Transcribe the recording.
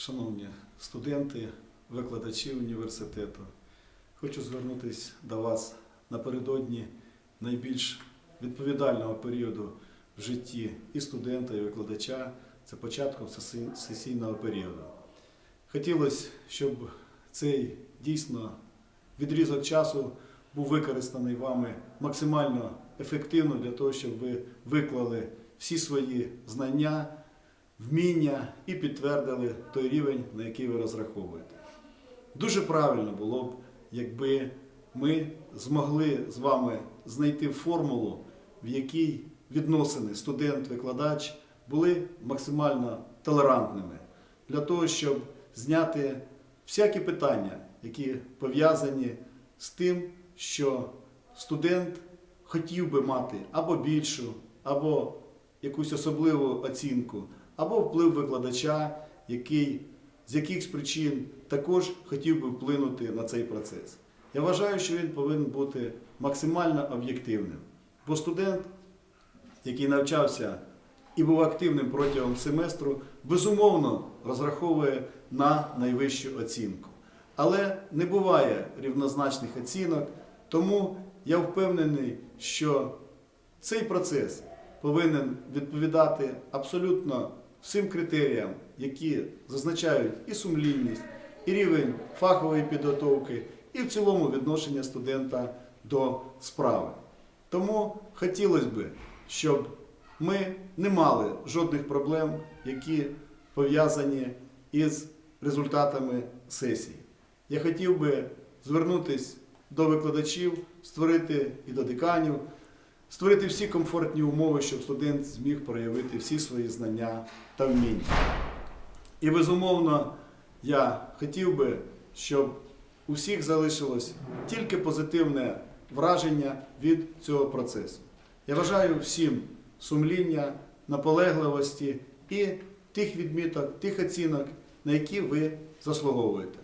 Шановні студенти, викладачі університету, хочу звернутися до вас напередодні найбільш відповідального періоду в житті і студента, і викладача це початком сесійного періоду. Хотілося, щоб цей дійсно відрізок часу був використаний вами максимально ефективно для того, щоб ви виклали всі свої знання, вміння і підтвердили той рівень, на який ви розраховуєте. Дуже правильно було б, якби ми змогли з вами знайти формулу, в якій відносини студент-викладач були максимально толерантними для того, щоб зняти всякі питання, які пов'язані з тим, що студент хотів би мати або більшу, або якусь особливу оцінку, або вплив викладача, який з якихось причин також хотів би вплинути на цей процес. Я вважаю, що він повинен бути максимально об'єктивним. Бо студент, який навчався і був активним протягом семестру, безумовно розраховує на найвищу оцінку. Але не буває рівнозначних оцінок, тому я впевнений, що цей процес повинен відповідати абсолютно всім критеріям, які зазначають і сумлінність, і рівень фахової підготовки, і в цілому відношення студента до справи. Тому хотілося б, щоб ми не мали жодних проблем, які пов'язані із результатами сесії. Я хотів би звернутися до викладачів, створити і до деканів, створити всі комфортні умови, щоб студент зміг проявити всі свої знання та вміння. І безумовно, я хотів би, щоб у всіх залишилось тільки позитивне враження від цього процесу. Я бажаю всім сумління, наполегливості і тих відміток, тих оцінок, на які ви заслуговуєте.